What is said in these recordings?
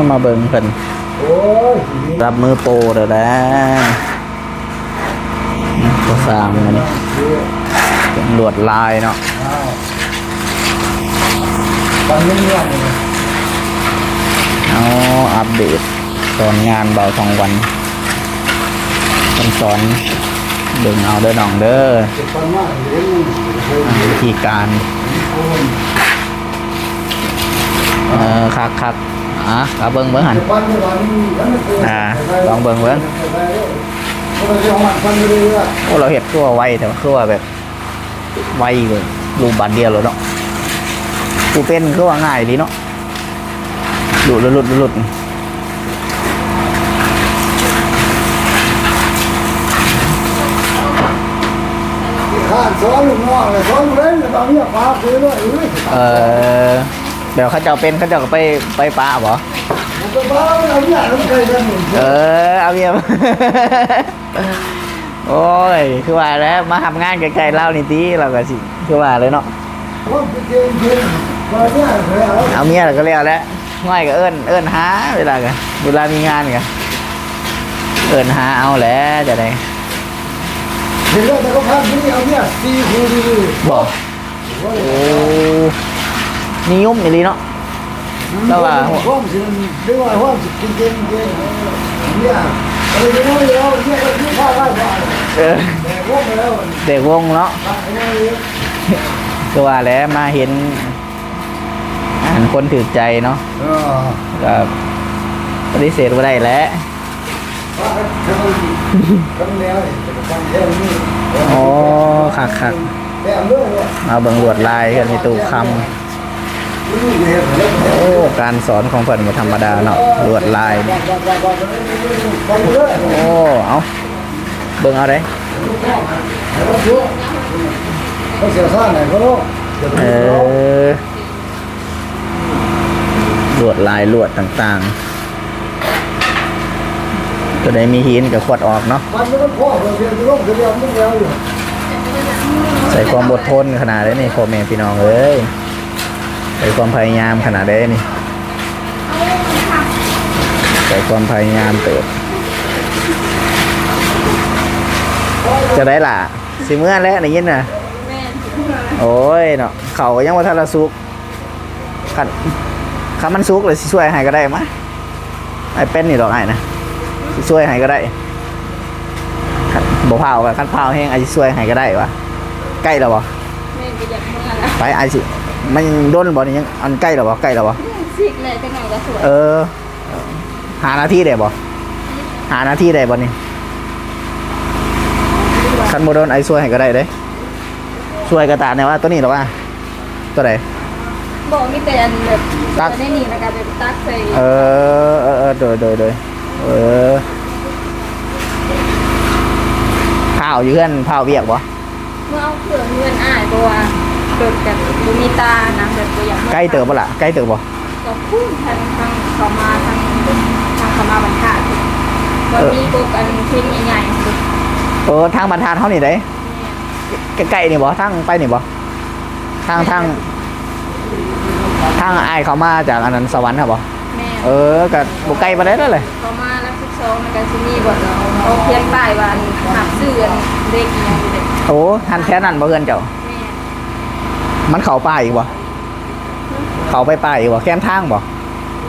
อมาเบิ่งเพิ่นโอ้ยรับมือโปรเด้อแล้ก็สร้างมันนี่เป็นลวดลายเนาะตอนนี้เนี่ยเอาอัปเดตสอนงานเบาทองวันเพิ่นสอนเบิ่งเอาเด้อน้องเด้อเจ็บปันมากเลี้ยงเคยอ่าวิธีการโอนเออคักคัก อะเอาเบิ่งเบิ่งหันเจ็บปันเมื่อวานนี้ยังไม่เคยอ่าลองเบิ่งเบิ่งเพราะเราจะเอามันปันไปเรื่อยโอ้เราเห็ดคือว่าไวแต่ว่าคือว่าแบบไวเลยรูปบาทเดียวเลยเนาะกูเป็นคือว่าง่ายดีเนาะหลุดหลุดหลุดหลุดๆข้านซ้อนลูกน้องเลยซ้อนเล่นแต่ตอนนี้ฟ้าคืนด้วยอุ้ยเออ เดี๋ยวเขาเจ้าเป็นเขาจ้าก็ไปไปปะบ่มันก็บ้าเอาเนี่ยต้อเออเอาเมียมโอ้ยคือว่าแล้วมาทำงานไกลๆเล่านี่ตีเราก็สิคือว่าเลยเนาะเอาเมียเราก็เรียกแล้วง่ายก็เอิ้นเอิ้นหาเวลากันเวลามีงานกันเอิ้นหาเอาแล้วจะได้เห็นแล้วแต่ก็พักนี่เอาเนี่ยตีคูดีบอกโอ้ นิยมอีหลีเนาะแล้วว่า ห้องสิเรียกว่าห้องสิกินเกมเกมเนี่ยอะไรไม่รู้แล้วเนี่ยก็ที่ข้าวได้บ้างเออแต่พวกแล้วเด็กวงเนาะพักไม่ได้คือว่าแล้วมาเห็นอาหารคนถือใจเนาะเออก็ปฏิเสธว่าได้แหล้วพักกันกันแล้วกันแค่นี้โอ้คักคักแต่เรื่องเนี่ยๆมาเบิ่งลวดลายกันในตู้คำนี่เห็นแล้ว โอ้การสอนของเพิ่นบ่ธรรมดาเนาะลวดลายนี่กันเลยโอ้เอาเบิ่งเอาได้เขาเสียซ่าไหนเขาโลกเออลวดลายลวดต่างๆ ตัวใดมีหินกับขวดออกเนาะใส่ความอดทนขนาดได้นี่พ่อแม่พี่น้องเอ้ย ใส่ความพยายามขนาดได้นี่ใส่ความพยายามเติบจะได้ล่ะ สิเมื่อแล้วได้ยินน่ะโอ้ยเนาะเขาก็ยังว่าทาราสุกขัดคันมันสุกเลยสิช่วยให้ก็ได้มะไอ้เป็นนี่ดอกไอ้นะสิช่วยให้ก็ได้คันบ่เผากับคันเผาแห้งไอ้สิช่วยให้ก็ได้วะใกล้แล้วบ่แม่ก็อยากเมื่อแล้วไปไอสิ มันด้นบ่นี่ยังอันใกล้แล้วบ่ใกล้แล้วบ่สิกเลยจังหน่อยก็สวยเออ หาหน้าที่ได้บ่หาหน้าที่ได้บ่นี่คันบ่โดนไอช่วยให้ก็ได้เด้ช่วยกระตาเนี่ยว่าตัวนี้หรอวะตัวไหนบอกมีแต่อันแบบตักได้นี่แล้วก็แบบตักใส่เออเออเออโดยโดยโดยเออเผาอยู่เพื่อนเผาเบียกบ่เมื่อเอาเครื่องเงินอ้ายตัว โดดกันดูมีตานะแบบตัวอย่างใกล้เติบบ่ล่ะใกล้เติบบ่ก็พุ่งทางทางเขามาทางทางเขามาบรรทัดก็มีพวกอันเพ่งใหญ่ๆเออทางบรรทัดเฮานี่เด้ใกล้ๆนี่บ่ทางไปนี่บ่ทางทางทางอ้ายเขามาจากอันนั้นสวรรค์ครับบ่แม่เออก็บ่ไกลปานใดแล้วเลยเขามาแล้วทุกโซนกันที่นี่บ่เขาเพียงป้ายว่าหับซื้ออันเด็กอีหยังอยู่เด็กโอ้ทันแค่นั้นบ่เพื่อนเจ้าแม่มันเข้าป่าอีกบ่เข้าไปป่าอีกบ่แคมทางบ่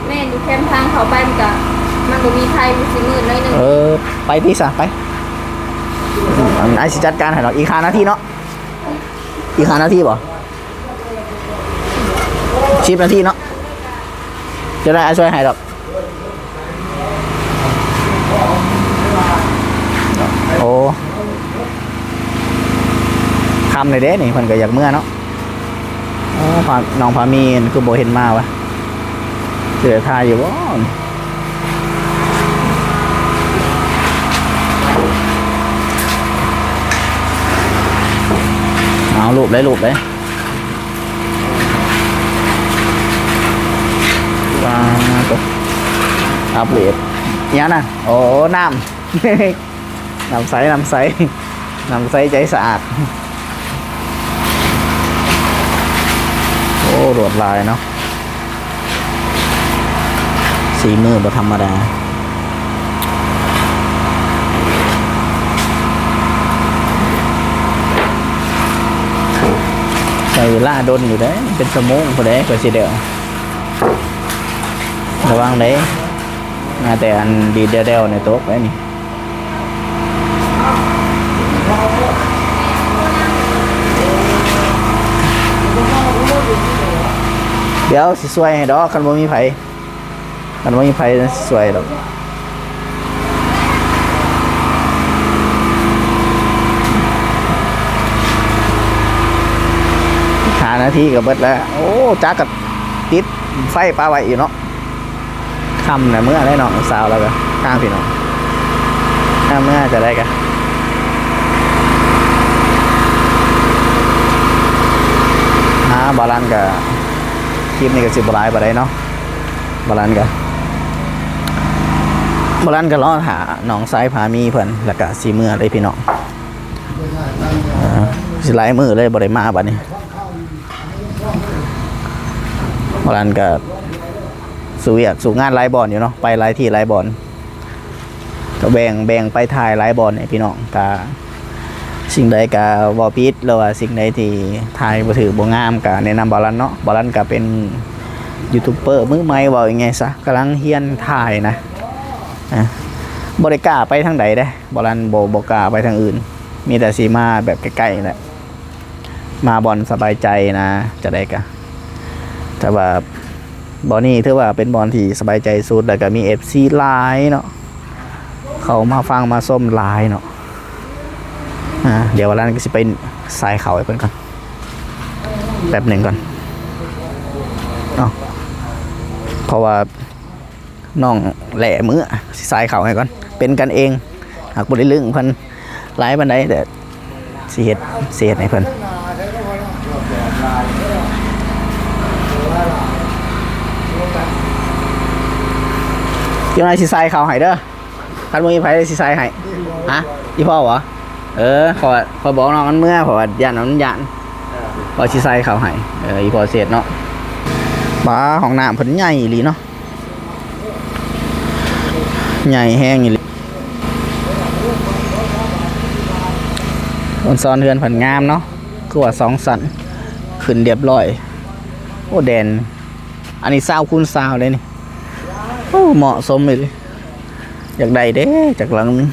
แม่อยู่แคมป์ทางเขาไปมันก็มันก็มีไทยมีสิมืดหน้อยหนึงเออ ไปที่ซะไปอันไอ้สิจัดการให้เราอีก5นาทีเนาะอีก5นาทีบ่10นาทีเนาะจะได้ไอ้ช่วยให้ดอกโอ้คำเลยเด้นี่เพิ่นก็อยากเมื่อเนาะโอ้ พาน้องพามีนคือบ่เห็นมาวะเสือทายอยู่บ่เอารูปเลยรูปเลยว้าตัวอัปเดตเนี่ยนะโอ้น้ำ น้ำใสน้ำใสน้ำใสใจสะอาด โอ้โดดลายเนาะสีมือบ่ธรรมดาใช้เวลาดนอยู่ได้เป็นชั่วโมงพอได้ก็สิเดียวระวังได้มาแต่อันดีเดียวในโต๊ะไว้นี่ เดี๋ยวสิสวยให้ดอกคันบ่มีไผคันบ่มีไผสิสวยดอกหานาทีก็เบิดแล้ว โอ้จักกับติดไฟปลาไว้อยู่เนาะคำนะเมื่อได้น้องสาวแล้วก็ข้างพี่น้องถ้าเมื่อจะได้กันหาบาลานซ์กับ คลิปนี้ก็สิบหลายบ่ได้เนาะบาลานซ์ก็บาลานซ์ก็รอหาน้องสายผามีเพิ่นแล้วก็สีมือเลยพี่น้องสิหลายมือเลยบ่ได้มาบัดนี้บาลานซ์ก็สู่เวียกสู่งานหลายบอลอยู่เนาะไปหลายที่หลายบอลก็แบ่งแบ่งไปถ่ายหลายบอลเนี่ยพี่น้องก็ สิ่งใดก็บ่ผิดหรือว่าสิ่งใดที่ถ่ายบ่ถือบ่งามก็แนะนำบาลานเนาะบาลานก็เป็นยูทูบเบอร์มือใหม่ว่ายังไงซะกำลังเฮียนถ่ายนะอะบ่ได้กาไปทางใดเด้บาลานซ์บ่บ่กล้าไปทางอื่น มีแต่สิมาแบบใกล้ๆนี่แหละมาบอลสบายใจนะ จะได้กะแต่ว่าบอลนี่ถือว่าเป็นบอลที่สบายใจสุดแล้วก็มี FC หลายเนาะเขามาฟังมาส้มหลายเนาะ อ่าเดี๋ยววันนั้นก็จะไปสายเขาให้เพื่อนก่อนแป๊บหนึ่งก่อนเนาะเพราะว่าน้องแหล่มือสายเขาให้ก่อน เป็นกันเองหากบริลึงเพิ่นหลายบันไดแต่เสิเฮ็ดสิเฮ็ดให้เพิ่นเดี๋ยวนายสิสายเขาให้เด้อคันบ่มีไผสิสายให้ฮะอีพ่อเหรอ เออขอขอบอกน้องมันเมื่อเพราะว่าย่านน้องย่านพอชิไซเขาให้เอออีพอเสร็จเนาะบ้าของน้ำเพิ่นใหญ่อีหลีเนาะใหญ่แห้งอีหลีอนซอนเฮือนเพิ่นงามเนาะคือว่าสองสันขึ้นเรียบร้อย โอ้แดน อันนี้ซาวคูณซาวเลยนี่ โอ้เหมาะสมเลย อยากได้เด้จากหลังนึง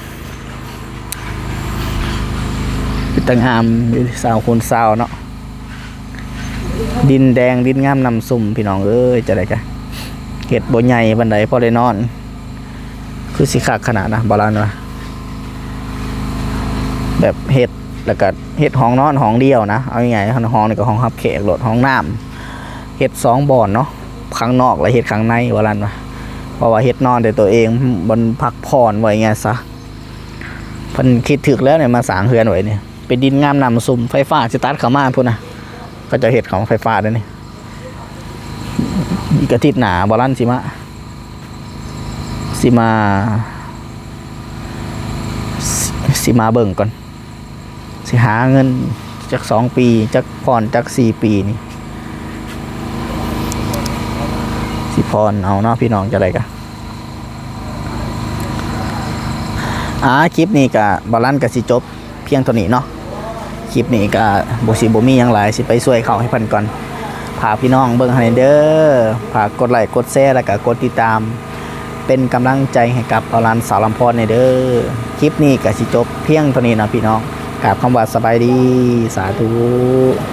เป็นตังงามยู่สาวคนสาวเนาะดินแดงดินงามนำสุ่มพี่น้องเอ้ยจะได้กะเห็ดบ่ใหญ่บันไดพอได้นอน คือสิคักขนาดนะบาลานวะแบบเห็ดแล้วก็เห็ดห้องนอนห้องเดียวนะเอาง่ายๆห้องนี่ก็ห้องรับแขกรถห้องน้ำเห็ดสองบ่อนเนาะข้างนอกและเห็ดข้างในบาลานวะเพราะว่าเห็ดนอนแต่ตัวเองบนพักผ่อนไว้ไงซะพิ่นคิดถึกแล้วเนี่ยมาสางเฮือนไว้เนี่ย เป็นดินงามนำซุ่มไฟฟ้าสตาร์ทเข้ามาพุ่นนะก็จะเห็ดของไฟฟ้าด้วยนี่อีกอาทิตย์หนาบอลันสิมาสิมาสิมาเบิ่งก่อน สิหาเงินจากสองปีจากพรจากสี่ปีนี่สิพรเอาเนาะพี่น้องจะอะไรกันอ่าคลิปนี้กับบอลันกับสิจบเพียงเท่านี้เนาะ คลิปนี้ก็บสิบมีหยังหลายสิไปช่วยเขาให้พันก่อนพากพี่น้องเบิ้งให้เด้อฝากกดไลค์กดแชร์แล้วก็กดติดตาม เป็นกำลังใจให้กับอลันสาวลำพอนในเด้อคลิปนี้ก็สิจบเพียงเท่านี้นะพี่น้องกราบคำว่าสบายดีสาธุ